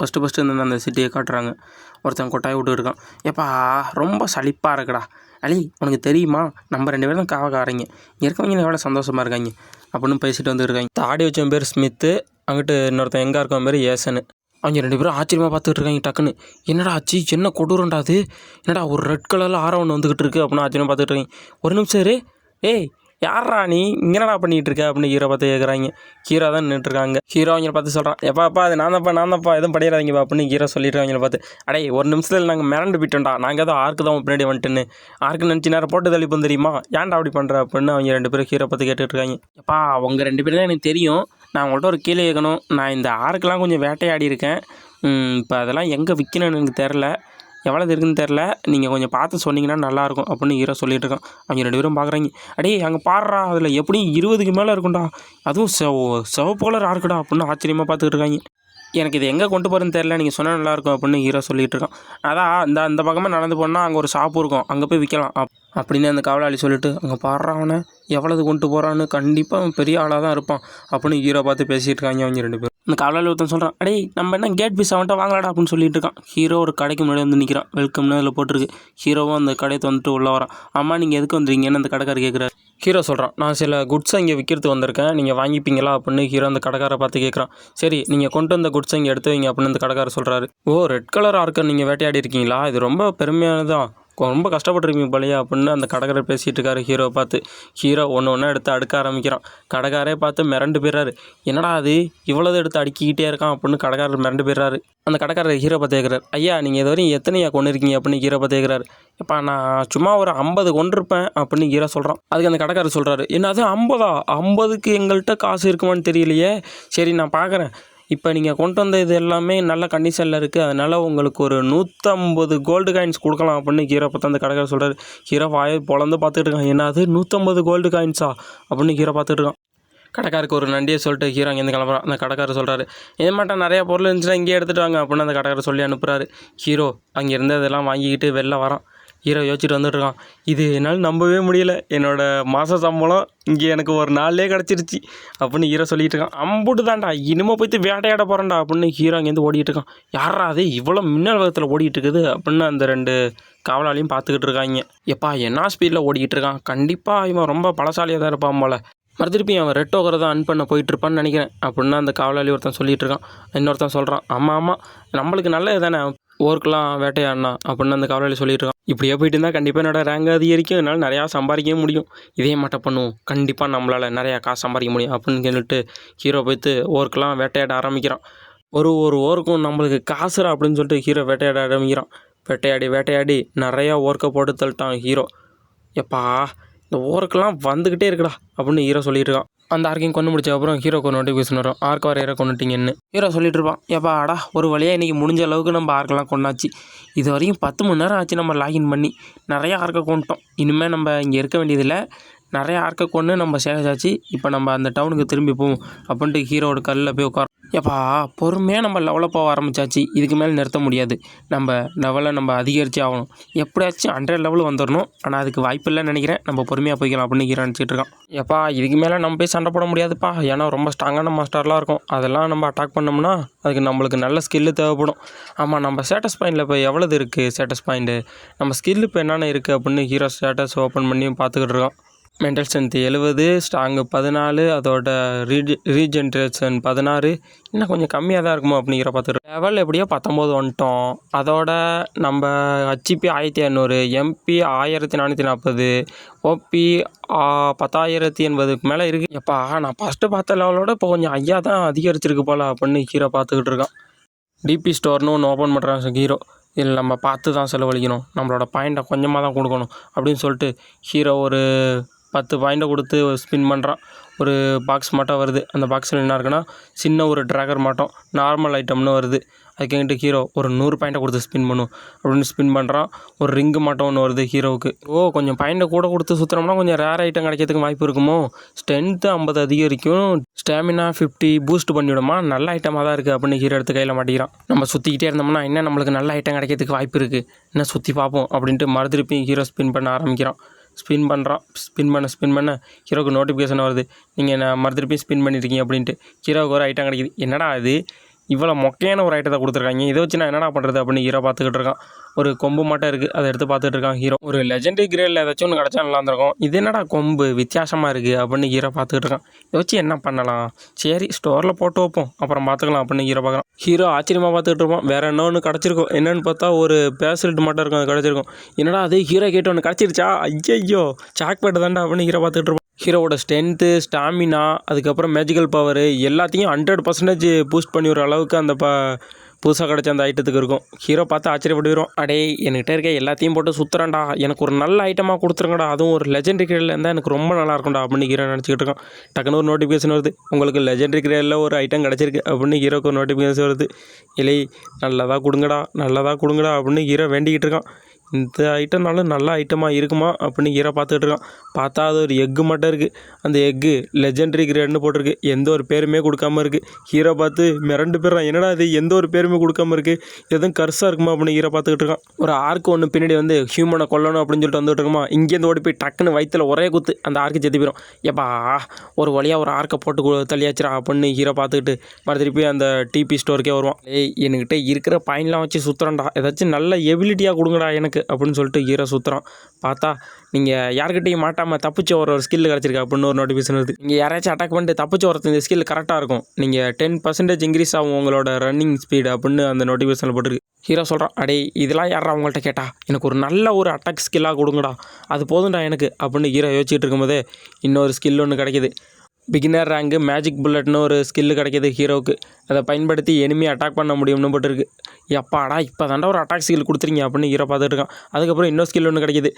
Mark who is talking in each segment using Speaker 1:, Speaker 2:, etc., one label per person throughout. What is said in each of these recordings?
Speaker 1: First first இந்த அந்த சிட்டியை காட்டுறாங்க. ஒருத்தன் கொட்டாய் விட்டு இருக்கான். ஏப்பா ரொம்ப சலிப்பாக இருக்குடா. அலி உனக்கு தெரியுமா? நம்ம ரெண்டு பேரும் தான் காவக்காரங்க. இங்கே இருக்கவங்க எவ்வளோ சந்தோஷமாக இருக்காங்க? அப்படின்னு பேசிட்டு வந்துருக்காங்க. தாடி வச்சவன் பேர் ஸ்மித்து அங்கிட்டு இன்னொருத்தன் எங்கே இருக்கவன் பேர் ஏசனு அவங்க ரெண்டு பேரும் ஆச்சரியமாக பார்த்துட்டு இருக்காங்க டக்குன்னு. என்னடா ஆச்சு என்ன கொடூரம்டா அது? என்னடா ஒரு ரெட் கலரில் ஆரம் ஒன்று வந்துக்கிட்டு இருக்கு அப்படின்னு ஆச்சரியமாக பார்த்துட்டு இருக்காங்க. ஒரு நிமிஷம் ஏய் யாரா நீ? இங்கே என்னடா பண்ணிகிட்டு இருக்க அப்படின்னு ஹீரோ பார்த்து கேட்குறாங்க ஹீரோ தான் நின்றுட்டுருக்காங்க ஹீரோ அவங்கள பார்த்து சொல்கிறான் எப்பாப்பா அது நான் தான்ப்பா நான் தான்ப்பா எதுவும் படிக்கிறாங்கப்பா அப்படின்னு ஹீரோ சொல்லிட்டு அவங்கள பார்த்து அடே ஒரு நிமிஷத்தில் நாங்கள் மிரண்டு போயிட்டோம்டா. நாங்கள் ஏதோ ஆர்க்கு தான் பின்னாடி வந்துட்டுன்னு. ஆர்க்கு நினச்சி நேரம் போட்டு தள்ளிப்போம் தெரியுமா? ஏன்டா அப்படி பண்ணுற அப்படின்னு அவங்க ரெண்டு பேரும் ஹீரோ பார்த்து கேட்டுட்டு இருக்காங்க எப்பா உங்கள் ரெண்டு பேரும் தான் எனக்கு தெரியும். நான் உங்கள்கிட்ட ஒரு கீழே கேட்கணும். நான் இந்த ஆர்க்கெலாம் கொஞ்சம் வேட்டையாடி இருக்கேன். இப்போ அதெல்லாம் எங்கே விற்கணும்னு எனக்கு தெரில. எவ்வளோ இருக்குன்னு தெரில நீங்கள் கொஞ்சம் பார்த்து சொன்னீங்கன்னா நல்லாயிருக்கும் அப்படின்னு ஹீரோ சொல்லிட்டு இருக்கான் அவங்க ரெண்டு பேரும் பார்க்குறாங்க. அடே அங்கே பாடுறா அதில் எப்படியும் இருபதுக்கு மேலே இருக்கும்டா. அதுவும் செவ சிவப்பு கலர் இருக்குடா அப்படின்னு ஆச்சரியமாக பார்த்துக்கிட்டு இருக்காங்க. எனக்கு இது எங்கே கொண்டு போகிறேன்னு தெரில நீங்கள் சொன்னால் நல்லாயிருக்கும் அப்படின்னு ஹீரோ சொல்லிகிட்டு இருக்கான் அதான் இந்த அந்த பக்கமாக நடந்து போனால் அங்கே ஒரு ஷாப்பு இருக்கும். அங்கே போய் விற்கலாம் அப் அப்படின்னு அந்த காவலாளி சொல்லிட்டு அங்கே பாடுறான் அவனை எவ்வளவு கொண்டு போகிறான்னு கண்டிப்பாக அவன் பெரிய ஆளாக தான் இருப்பான் அப்படின்னு ஹீரோ பார்த்து பேசிகிட்டு இருக்காங்க அவங்க ரெண்டு பேரும். அந்த காவலாளி ஒருத்தன் சொல்கிறான் அடே நம்ம என்ன கேட் பீஸ் அவன்கிட்ட வாங்கலாடா அப்படின்னு சொல்லிட்டு இருக்கான். ஹீரோ ஒரு கடைக்கு முன்னாடி வந்து நிற்கிறான் வெல்கம்னு அதில் போட்டிருக்கு. ஹீரோவும் அந்த கடையை வந்துட்டு உள்ளே வரான். அம்மா நீங்கள் எதுக்கு வந்துருக்கீங்கன்னு அந்த கடைக்காரர் கேட்குறாரு ஹீரோ சொல்கிறான் நான் சில குட்ஸை இங்கே விற்கிறது வந்திருக்கேன். நீங்கள் வாங்கிப்பீங்களா? அப்படின்னு ஹீரோ அந்த கடைக்காரை பார்த்து கேட்குறான் சரி நீங்கள் கொண்டு வந்த குட்ஸை இங்கே எடுத்து வைங்க அப்படின்னு அந்த கடைக்காரர் சொல்கிறாரு ஓ ரெட் கலர் ஆர்க்கர் நீங்கள் வேட்டையாடி இருக்கீங்களா இது ரொம்ப பெருமையானதான் ரொம்ப கஷ்டப்பட்டுருக்கீங்க போலையா அப்படின்னு அந்த கடைக்காரர் பேசிகிட்டு இருக்காரு ஹீரோ பார்த்து. ஹீரோ ஒன்று ஒன்றா எடுத்து அடுக்க ஆரம்பிக்கிறான். கடைக்காரே பார்த்து மிரண்டு போயிடுறாரு. என்னடா அது? இவ்வளோ எடுத்து அடுக்கிக்கிட்டே இருக்கான் அப்படின்னு கடைக்காரர் மிரண்டு போயிடுறாரு. அந்த கடைக்காரர் ஹீரோ பார்த்து கேட்குறாரு ஐயா நீங்கள் இது வரையும் எத்தனையா கொண்டு இருக்கீங்க அப்படின்னு ஹீரோ பார்த்து கேட்குறாரு நான் சும்மா ஒரு ஐம்பது கொண்டிருப்பேன் அப்படின்னு ஹீரோ சொல்கிறான் அதுக்கு அந்த கடைக்காரர் சொல்கிறாரு என்னது ஐம்பதா? ஐம்பதுக்கு எங்கள்கிட்ட காசு இருக்குமான்னு தெரியலையே. சரி நான் பார்க்குறேன் இப்போ நீங்கள் கொண்டு வந்த இது எல்லாமே நல்ல கண்டிஷனில் இருக்குது அதனால் உங்களுக்கு ஒரு நூற்றம்பது கோல்டு காயின்ஸ் கொடுக்கலாம் அப்படின்னு ஹீரோ பார்த்து அந்த கடைக்காரர் சொல்கிறார் ஹீரோ வாயை பொழந்து பார்த்துட்டு இருக்கான். என்னது நூற்றம்பது கோல்டு காயின்ஸா அப்படின்னு ஹீரோ பார்த்துட்டு இருக்கான். கடைக்காருக்கு ஒரு நண்டியை சொல்லிட்டு ஹீரோ அங்கேருந்து கிளம்புறான். அந்த கடைக்காரர் சொல்கிறாரு இது மட்டும் நிறையா பொருள் இருந்துச்சுன்னா இங்கேயே எடுத்துகிட்டு வாங்க அப்படின்னு அந்த கடைக்காரர் சொல்லி அனுப்புகிறாரு ஹீரோ அங்கே இருந்ததெல்லாம் வாங்கிக்கிட்டு வெளில வரான். ஹீரோ யோசிச்சுட்டு வந்துட்டுருக்கான் இது என்னால் நம்பவே முடியல. என்னோட மாத சம்பளம் இங்கே எனக்கு ஒரு நாள்லேயே கிடச்சிருச்சு. அப்படின்னு ஹீரோ சொல்லிகிட்டு இருக்கான் அம்புட்டு தான்டா. இனிமே போய்த்து வேட்டையாட போகிறேன்டா அப்படின்னு ஹீரோ அங்கேருந்து ஓடிட்டு இருக்கான் யாரா அது? இவ்வளோ மின்னல் வேகத்தில் ஓடிட்டு இருக்குது அப்படின்னு அந்த ரெண்டு காவலாளியும் பார்த்துக்கிட்டு இருக்காங்க எப்பா என்ன ஸ்பீடில் ஓடிக்கிட்டு இருக்கான் கண்டிப்பாக இவன் ரொம்ப பலசாலியாக தான் இருப்பான் போல. மறுதிருப்பி அவன் ரெட் ஓகரை தான் அன் பண்ண போயிட்டுருப்பான்னு நினைக்கிறேன். அப்படின்னு அந்த காவலாளி ஒருத்தன் சொல்லிகிட்டு இருக்கான் இன்னொருத்தன் சொல்கிறான் ஆமாம் ஆமாம் நம்மளுக்கு நல்லது தானே. ஓர்க்கெலாம் வேட்டையாடினா அப்படின்னு அந்த காவலாளி சொல்லிட்டு இருக்கான். இப்படியே போயிட்டு இருந்தால் கண்டிப்பாக என்னோடய ரேங்க் அதிகரிக்கும். என்னால் நிறையா சம்பாதிக்கவே முடியும். இதே மட்டும் பண்ணுவோம். கண்டிப்பாக நம்மளால் நிறையா காசு சம்பாதிக்க முடியும் அப்படின்னு சொல்லிட்டு ஹீரோ போய்த்து ஓர்க்கெலாம் வேட்டையாட ஆரம்பிக்கிறான். ஒரு ஒரு ஓர்க்கும் நம்மளுக்கு காசுரா அப்படின்னு சொல்லிட்டு ஹீரோ வேட்டையாட ஆரம்பிக்கிறான். வேட்டையாடி வேட்டையாடி நிறையா ஓர்க்கை போட்டு தள்ளிட்டான் ஹீரோ எப்பா இந்த ஓர்க்கெலாம் வந்துக்கிட்டே இருக்குடா அப்படின்னு ஹீரோ சொல்லிட்டு இருக்கான். அந்த ஆர்க்கையும் கொண்டு முடிச்ச அப்புறம் ஹீரோக்கு ஒரு நோட்டிஃபிகேஷன் வரும் ஆர்க் வரையற கொண்டுட்டீங்கன்னு. ஹீரோ சொல்லிட்டு இருப்பான். எப்பா அடா ஒரு வழியாக இன்றைக்கி முடிஞ்ச அளவுக்கு நம்ம ஆர்க்கெல்லாம் கொண்டாச்சு. இது வரைக்கும் பத்து மணி நேரம் ஆச்சு நம்ம லாகின் பண்ணி. நிறையா ஆர்க்கை கொண்டுட்டோம். இனிமேல் நம்ம இங்கே இருக்க வேண்டியதில்லை. நிறைய ஆர்க்கை கொண்டு நம்ம சேகரிச்சாச்சு. இப்போ நம்ம அந்த டவுனுக்கு திரும்பி போவோம். அப்படின்ட்டு ஹீரோட கல்லில் போய் உட்கார ஏப்பா பொறுமையாக நம்ம லெவலப் ஆக ஆரம்பிச்சாச்சு. இதுக்கு மேலே நிறுத்த முடியாது. நம்ம லெவலை நம்ம அதிகரிச்சே ஆகணும். எப்படியாச்சும் ஹண்ட்ரட் லெவல் வந்துடணும் ஆனால் அதுக்கு வாய்ப்பு இல்லைன்னு நினைக்கிறேன். நம்ம பொறுமையாக போய்க்கலாம் அப்படின்னு ஹீரோ நினச்சிட்டு இருக்கான். இதுக்கு மேலே நம்ம போய் சண்டை போட முடியாதுப்பா. ஏன்னா ரொம்ப ஸ்ட்ராங்கான மாஸ்டர்லாம் இருக்கும். அதெல்லாம் நம்ம அட்டாக் பண்ணோம்னா அதுக்கு நம்மளுக்கு நல்ல ஸ்கில்லு தேவைப்படும். ஆமாம் நம்ம ஸ்டேட்டஸ் பாயிண்டில் இப்போ எவ்வளோது இருக்குது ஸ்டேட்டஸ் பாயிண்ட்டு நம்ம ஸ்கில் இப்போ என்னென்ன இருக்குது அப்படின்னு ஹீரோ ஸ்டேட்டஸ் ஓப்பன் பண்ணி பார்த்துக்கிட்டு இருக்கோம் மென்டல் ஸ்ட்ரென்த் எழுபது ஸ்ட்ராங்கு பதினாலு அதோட ரீஜ ரீஜென்ரேஷன் பதினாறு. இன்னும் கொஞ்சம் கம்மியாக தான் இருக்குமோ அப்படிங்கிற பார்த்துட்டு லெவல் எப்படியோ பத்தொம்போது வந்துட்டோம். அதோட நம்ம ஹச்சிபி ஆயிரத்தி இரநூறு எம்பி ஆயிரத்தி நானூற்றி நாற்பது ஓபி பத்தாயிரத்தி எண்பதுக்கு மேலே இருக்குது எப்பா நான் ஃபஸ்ட்டு பார்த்த லெவலோட இப்போ கொஞ்சம் ஐயா தான் அதிகரிச்சிருக்கு போல் அப்படின்னு ஹீரோ பார்த்துக்கிட்டு இருக்கான். டிபி ஸ்டோர்னு ஒன்று ஓப்பன் பண்ணுறாங்க ஹீரோ இதில் நம்ம பார்த்து தான் செலவழிக்கணும். நம்மளோட பாயிண்ட்டை கொஞ்சமாக தான் கொடுக்கணும் அப்படின்னு சொல்லிட்டு ஹீரோ ஒரு பத்து பாயிண்ட்டை கொடுத்து ஸ்பின் பண்ணுறான் ஒரு பாக்ஸ் மட்டும் வருது. அந்த பாக்ஸில் என்ன இருக்குன்னா சின்ன ஒரு ட்ராகர் மட்டும் நார்மல் ஐட்டம்னு வருது. அதுக்கிட்ட ஹீரோ ஒரு நூறு பாயிண்ட்டை கொடுத்து ஸ்பின் பண்ணும். அப்படின்னு ஸ்பின் பண்ணுறான் ஒரு ரிங்கு மாட்டம் ஒன்று வருது ஹீரோவுக்கு ஓ கொஞ்சம் பாயிண்ட்டை கூட கொடுத்து சுற்றுறோம்னா கொஞ்சம் ரேர் ஐட்டம் கிடைக்கிறதுக்கு வாய்ப்பு இருக்குமோ? ஸ்ட்ரென்த்து ஐம்பது அதிகரிக்கும். ஸ்டாமினா ஃபிஃப்டி பூஸ்ட் பண்ணிவிடுமா? நல்ல ஐட்டமாக தான் இருக்குது அப்படின்னு ஹீரோ எடுத்து கையில் மாட்டிக்கிறான். நம்ம சுற்றிக்கிட்டே இருந்தோம்னா என்ன நம்மளுக்கு நல்ல ஐட்டம் கிடைக்கிறதுக்கு வாய்ப்பு இருக்குது என்ன சுற்றி பார்ப்போம் அப்படின்ட்டு மறுதிருப்பி ஹீரோ ஸ்பின் பண்ண ஆரம்பிக்கிறான். ஸ்பின் பண்ணுறான் ஸ்பின் பண்ண ஸ்பின் பண்ண ஹீரோக்கு நோட்டிஃபிகேஷன் வருது. நீங்கள் நான் போய் ஸ்பின் பண்ணியிருக்கீங்க அப்படின்ட்டு. ஹீரோவுக்கு ஒரு ஐட்டம் கிடைக்குது. என்னடா அது இவ்வளோ மொக்கையான ஒரு ஐட்டத்தை கொடுத்துருக்காங்க. இதை வச்சு நான் என்னடா பண்ணுறது அப்படின்னு ஹீரோ பார்த்துக்கிட்டு இருக்கான். ஒரு கொம்பு மட்டும் இருக்குது அதை எடுத்து பார்த்துட்டு இருக்கான் ஹீரோ ஒரு லெஜெண்டரி கிரேடில் ஏதாச்சும் ஒன்று கிடச்சா நல்லா இருந்திருக்கும். இது என்னடா கொம்பு? வித்தியாசமாக இருக்குது அப்படின்னு ஹீரோ பார்த்துக்கிட்டு இருக்கான். இதை வச்சு என்ன பண்ணலாம்? சரி ஸ்டோரில் போட்டு வைப்போம். அப்புறம் பார்த்துக்கலாம் அப்படின்னு ஹீரோ பார்க்குறான். ஹீரோ ஆச்சரியமாக பார்த்துக்கிட்டு இருப்போம் வேறு என்ன ஒன்று கிடச்சிருக்கும்? என்னென்னு பார்த்தா ஒரு பேசல்ட் மட்டும் இருக்கும். அது கிடச்சிருக்கும். என்னடா அது? ஹீரோ கேட்டு ஒன்று கிடச்சிருச்சா? ஐயோ சாக்பேட் தாண்டா அப்படின்னு ஹீரோ பார்த்துக்கிட்டு இருப்போம் ஹீரோவோட ஸ்ட்ரென்த்து ஸ்டாமினா அதுக்கப்புறம் மேஜிக்கல் பவரு எல்லாத்தையும் ஹண்ட்ரட் பர்சன்டேஜ் பூஸ்ட் பண்ணி விடுற அளவுக்கு அந்த ப புதுசாக கிடச்ச அந்த ஐட்டத்துக்கு இருக்கும். ஹீரோ பார்த்து ஆச்சரியப்பட்டுரும் அடே என்கிட்ட இருக்க எல்லாத்தையும் போட்டு சுற்றுறேன்டா எனக்கு ஒரு நல்ல ஐட்டமாக கொடுத்துருங்கடா அதுவும் ஒரு லெஜெண்டரி கிரேடில் இருந்தால் எனக்கு ரொம்ப நல்லா இருக்கும்டா அப்படின்னு ஹீரோ நினச்சிக்கிட்டு இருக்கான். டக்குன்னு ஒரு நோட்டிஃபிகேஷன் வருது உங்களுக்கு லெஜெண்டரி கிரேடில் ஒரு ஐட்டம் கிடச்சிருக்கு அப்படின்னு ஹீரோக்கு ஒரு நோட்டிஃபிகேஷன் வருது. இல்லை நல்லதாக கொடுங்கடா நல்லதாக கொடுங்கடா அப்படின்னு ஹீரோ வேண்டிக்கிட்டு இருக்கான். இந்த ஐட்டம்னாலும் நல்ல ஐட்டமாக இருக்குமா அப்படின்னு ஹீரோ பார்த்துக்கிட்டு இருக்கான். பார்த்தா அது ஒரு எக்கு மட்டும் இருக்குது அந்த எக்கு லெஜெண்டரி கிரேட்னு போட்டிருக்கு. எந்த ஒரு பேருமே கொடுக்காம இருக்குது ஹீரோ பார்த்து மிரண்டு போயிடுறான். என்னடா இது? எந்த ஒரு பேருமே கொடுக்காம இருக்குது எதுவும் கருசாக இருக்குமா அப்படின்னு ஹீரோ பார்த்துக்கிட்டு இருக்கான். ஒரு ஆர்க்கு ஒன்று பின்னாடி வந்து ஹியூமனை கொல்லணும் அப்படின்னு சொல்லிட்டு வந்துட்டு இருக்குமா? இங்கேருந்து ஓடி போய் டக்குன்னு வயிற்றில் ஒரே குத்து. அந்த ஆர்க்கு செத்து போயிடும். ஏப்பா ஒரு வழியாக ஒரு ஆர்க்கை போட்டு தள்ளியாச்சுரா அப்படின்னு ஹீரோ பார்த்துக்கிட்டு மறு திருப்பி அந்த டிபி ஸ்டோருக்கே வருவான். ஏய் என்கிட்ட இருக்கிற பயன்லாம் வச்சு சுற்றுறேன்டா ஏதாச்சும் நல்ல எபிலிட்டியாக கொடுங்கடா எனக்கு. அப்படின்னு சொல்லிட்டு ஹீரோ சுற்றுறான் பார்த்தா நீங்கள் யார்கிட்டையும் மாட்டாமல் தப்பிச்சு ஒரு ஒரு ஸ்கில் கிடச்சிருக்கு அப்படின்னு ஒரு நோட்டிஃபிகேஷன் வருது. நீங்கள் யாராச்சும் அட்டாக் பண்ணிட்டு தப்பிச்சு வரது இந்த ஸ்கில் கரெக்டாக இருக்கும். நீங்கள் டென் பர்சன்டேஜ் இன்க்ரீஸ் ஆகும் உங்களோட ரன்னிங் ஸ்பீடு அப்படின்னு அந்த நோட்டிஃபிகேஷனில் போட்டிருக்கு. ஹீரோ சொல்கிறான் அடே இதெல்லாம் யாரா அவங்கள்ட்ட கேட்டா? எனக்கு ஒரு நல்ல ஒரு அட்டாக் ஸ்கில்லாக கொடுங்கடா. அது போதும்டா எனக்கு அப்படின்னு ஹீரோ யோசிச்சுட்டு இருக்கும்போதே இன்னொரு ஸ்கில் ஒன்று கிடைக்கிது. பிகினர் ரேங்கு மேஜிக் புல்லட்னு ஒரு ஸ்கில்லு கிடைக்கிது ஹீரோவுக்கு அதை பயன்படுத்தி எனிமி அட்டாக் பண்ண முடியும்னு போட்டுருக்கு. எப்பாடா இப்போ தாண்டா ஒரு அட்டாக் ஸ்கில் கொடுத்துருங்க அப்படின்னு ஹீரோ பார்த்துட்டு இருக்கான். அதுக்கப்புறம் இன்னொரு ஸ்கில் ஒன்று கிடைக்கிது.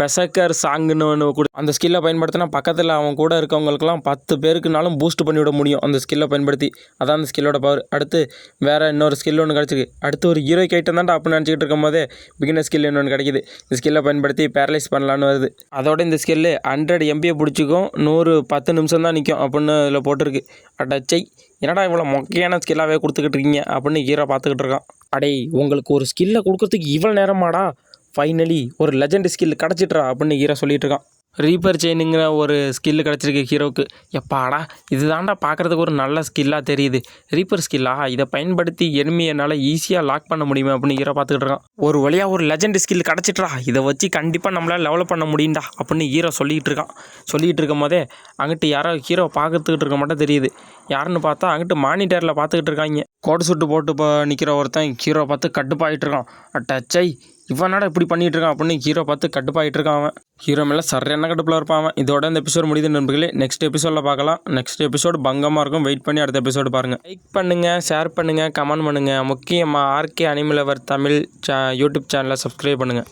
Speaker 1: பெசக்கர் சாங்குன்னு ஒன்று கொடு அந்த ஸ்கில்லை பயன்படுத்தினா பக்கத்தில் அவன் கூட இருக்கவங்களுக்குலாம் பத்து பேருக்குனாலும் பூஸ்ட் பண்ணிவிட முடியும் அந்த ஸ்கில்லை பயன்படுத்தி. அதான் அந்த ஸ்கில்லோட பவர் அடுத்து வேறு இன்னொரு ஸ்கில் ஒன்று கிடச்சிருக்கு. அடுத்து ஒரு ஹீரோ ஐட்டம் தாண்டா அப்படின்னு நினச்சிக்கிட்டு இருக்கும் போதே பிகினர் ஸ்கில் இன்னொன்று கிடைக்கிது. இந்த ஸ்கில்லை பயன்படுத்தி பேரலைஸ் பண்ணலான்னு வருது. அதோட இந்த ஸ்கில்லு ஹண்ட்ரட் எம்பியை பிடிச்சிக்கும் நூறு பத்து நிமிஷம் தான் நிற்கும் அப்படின்னு இதில் போட்டிருக்கு. அடச்சை என்னடா இவ்வளோ மொக்கையான ஸ்கில்லாகவே கொடுத்துக்கிட்டு இருக்கீங்க அப்படின்னு ஹீரோ பார்த்துக்கிட்டு இருக்கான். அடே உங்களுக்கு ஒரு ஸ்கில்லை கொடுக்குறதுக்கு இவ்வளோ நேரமாடா? ஃபைனலி ஒரு லெஜண்ட் ஸ்கில் கிடச்சிட்றா அப்படின்னு ஹீரோ சொல்லிட்டு இருக்கான். ரீப்பர் செயினுங்கிற ஒரு ஸ்கில்லு கிடச்சிருக்கு ஹீரோவுக்கு எப்பாடா இது தாண்டா பார்க்குறதுக்கு ஒரு நல்ல ஸ்கில்லாக தெரியுது. ரீப்பர் ஸ்கில்லா இதை பயன்படுத்தி எனிமி என்னால் ஈஸியாக லாக் பண்ண முடியுமா அப்படின்னு ஹீரோ பார்த்துக்கிட்டு இருக்கான். ஒரு வழியாக ஒரு லெஜண்ட் ஸ்கில் கிடச்சிட்றா இதை வச்சு கண்டிப்பாக நம்மளால் லெவலப் பண்ண முடியும்டா அப்படின்னு ஹீரோ சொல்லிகிட்டு இருக்கான். சொல்லிகிட்டு இருக்கும் போதே அங்கிட்டு யாரோ ஹீரோ பார்த்துக்கிட்டு இருக்க மாட்டோம் தெரியுது. யாருன்னு பார்த்தா அங்கிட்டு மானிட்டரில் பார்த்துக்கிட்டு இருக்காங்க. கோட் சுட்டு போட்டு இப்போ நிற்கிற ஒருத்தன் ஹீரோ பார்த்து கட்டுப்பாயிட்டு இருக்கான். அட்டச்சை இவனடா இப்படி பண்ணிகிட்டு இருக்கான் அப்படின்னு ஹீரோ பார்த்து கட்டுப்பாயிட்டு இருக்கான் அவன். ஹீரோ மேலே சரியான கடுப்பில் இருப்பான் அவன். இதோட இந்த எபிசோட் முடியுது நண்பர்களே. நெக்ஸ்ட் எபிசோடில் பார்க்கலாம். நெக்ஸ்ட் எபிசோடு பங்கமாக இருக்கும். வெயிட் பண்ணி அடுத்த எபிசோடு பாருங்கள் லைக் பண்ணுங்கள் ஷேர் பண்ணுங்கள் கமெண்ட் பண்ணுங்கள் முக்கியமாக ஆர்கே அனிமல் அவர் தமிழ் சே யூடியூப் சேனலை சப்ஸ்கிரைப் பண்ணுங்கள்